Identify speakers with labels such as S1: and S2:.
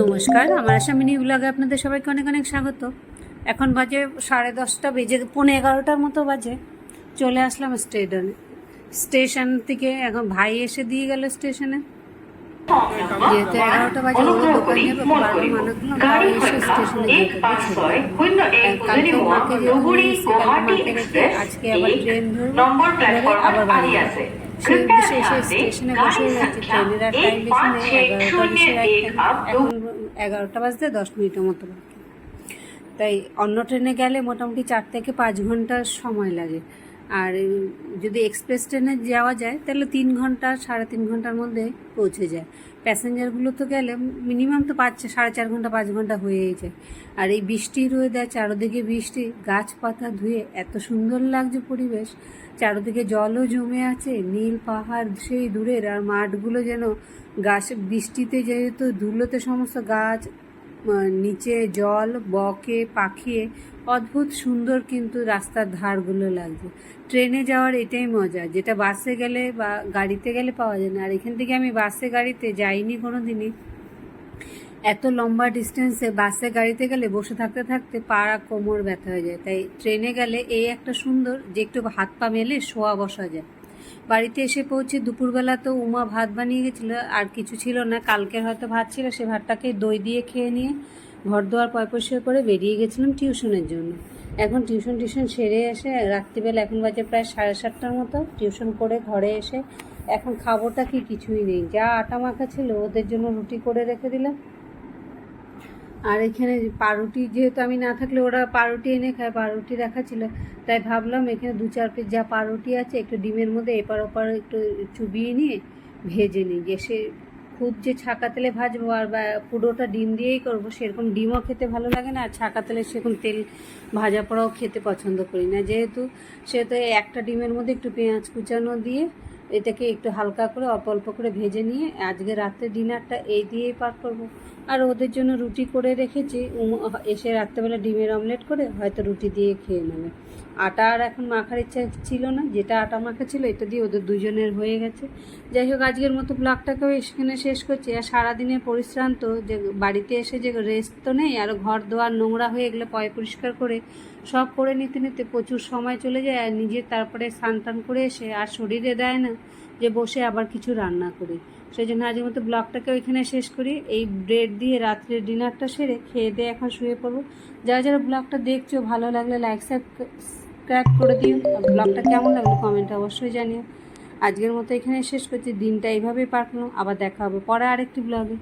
S1: নমস্কার। আমার আসামিনী ব্লগে আপনাদের সবাইকে অনেক অনেক স্বাগত। এখন বাজে সাড়ে দশটা বেজে পৌনে এগারোটার মতো বাজে। চলে আসলাম স্টেশনে স্টেশন থেকে এখন ভাই এসে দিয়ে গেল স্টেশনে। যেহেতু এগারোটা বাজে ওদের দোকান যাবে বারো মানুষগুলো ভাই এসে স্টেশনে কালকে মাকে যেতে আজকে আবার ট্রেন ধরবো আবার বাড়ি সেই উদ্দেশ্যে এসে স্টেশনে বসে যাচ্ছে ট্রেনের আর টাইম বেশি নেই এগারোটা এখন এগারোটা বাজতে দশ মিনিটের মতো বাকি। তাই অন্য ট্রেনে গেলে মোটামুটি চার থেকে পাঁচ ঘণ্টার সময় লাগে। আর যদি এক্সপ্রেস ট্রেনে যাওয়া যায়, তাহলে তিন ঘণ্টা, সাড়ে তিন ঘণ্টার মধ্যে পৌঁছে যায়। প্যাসেঞ্জারগুলো তো গেলে মিনিমাম তো পাঁচ, সাড়ে চার ঘণ্টা, পাঁচ ঘণ্টা হয়েই যায়। আর এই বৃষ্টির ওয়েদার চারোদিকে বৃষ্টি, গাছপাতা ধুয়ে এত সুন্দর লাগছে পরিবেশ। চারোদিকে জলও জমে আছে, নীল পাহাড় সেই দূরের, আর মাঠগুলো যেন গাছ, বৃষ্টিতে যেহেতু ধুলোতে সমস্ত গাছ নিচে জল, বকে পাখিয়ে অদ্ভুত সুন্দর কিন্তু রাস্তার ধারগুলো লাগছে। ট্রেনে যাওয়ার এটাই মজা, যেটা বাসে গেলে বা গাড়িতে গেলে পাওয়া যায় না। আর এখান থেকে আমি বাসে, গাড়িতে যাইনি কোনো দিনই এত লম্বা ডিস্টেন্সে বাসে, গাড়িতে গেলে বসে থাকতে থাকতে পাড়া কোমর ব্যথা হয়ে যায়। তাই ট্রেনে গেলে এই একটা সুন্দর যে একটু হাত পা মেলে শোয়া বসা যায়। বাড়িতে এসে পৌঁছে দুপুরবেলা তো উমা ভাত বানিয়ে গেছিল, আর কিছু ছিল না। কালকের হয়তো ভাত ছিল, সে ভাতটাকে দই দিয়ে খেয়ে নিয়ে ঘর দোয়ার পয় পরিষ্কার করে বেরিয়ে গেছিলাম টিউশনের জন্য। এখন টিউশন টিউশন সেরে এসে রাত্রিবেলা এখন বাজে প্রায় সাড়ে সাতটার মতো, টিউশন করে ঘরে এসে এখন খাবোটা কি কিছুই নেই। যা আটা মাখা ছিল, ওদের জন্য রুটি করে রেখে দিলাম। আর এখানে পাউরুটি, যেহেতু আমি না থাকলে ওরা পাউরুটি এনে খায়, পাউরুটি রাখা ছিল। তাই ভাবলাম এখানে দু চার পিস যা পাউরুটি আছে, একটু ডিমের মধ্যে এপার ওপার একটু চুবিয়ে নিয়ে ভেজে নিই। যে সে খুব যে ছাকা তেলে ভাজবো আর বা পুরোটা ডিম দিয়েই করব, সেরকম ডিমও খেতে ভালো লাগে না, আর ছাকা তেলে সেরকম তেল ভাজা পোড়াও খেতে পছন্দ করি না। যেহেতু সেহেতু একটা ডিমের মধ্যে একটু পেঁয়াজ কুচানো দিয়ে এটাকে একটু হালকা করে অল্প অল্প করে ভেজে নিয়ে আজকে রাত্রে ডিনারটা এই দিয়েই পার করব। আর ওদের জন্য রুটি করে রেখেছি। এসে রাত্রেবেলা ডিমের অমলেট করে হয়তো রুটি দিয়ে খেয়ে নেবে। আটা আর এখন মাখার ইচ্ছা ছিল না, যেটা আটা মাখা ছিল এটা দিয়ে ওদের দুজনের হয়ে গেছে। যাই হোক, আজকের মতো ব্লগটাকেও এখানে শেষ করছি। আর সারাদিনের পরিশ্রান্ত, যে বাড়িতে এসে যে রেস্ট তো নেই, আর ঘর দোয়ার নোংরা হয়ে গেলে পয় পরিষ্কার করে সব করে নিতে নিতে প্রচুর সময় চলে যায়, আর নিজে তারপরে স্নান টান করে এসে আর শরীরে দেয় না যে বসে আবার কিছু রান্না করি। সেই জন্য আজকের মতো ব্লগটাকে ওইখানে শেষ করি। এই ব্রেড দিয়ে রাত্রের ডিনারটা সেরে খেয়ে দিয়ে এখন শুয়ে পড়ব। যারা যারা ব্লগটা দেখছ, ভালো লাগলে লাইক সাবস্ক্রাইব করে দিও। আর ব্লগটা কেমন লাগল কমেন্টে অবশ্যই জানিও। আজকের মতো এখানে শেষ করছি। দিনটা এইভাবেই পাঠানো আবার দেখা হবে পরে আরেকটি ব্লগে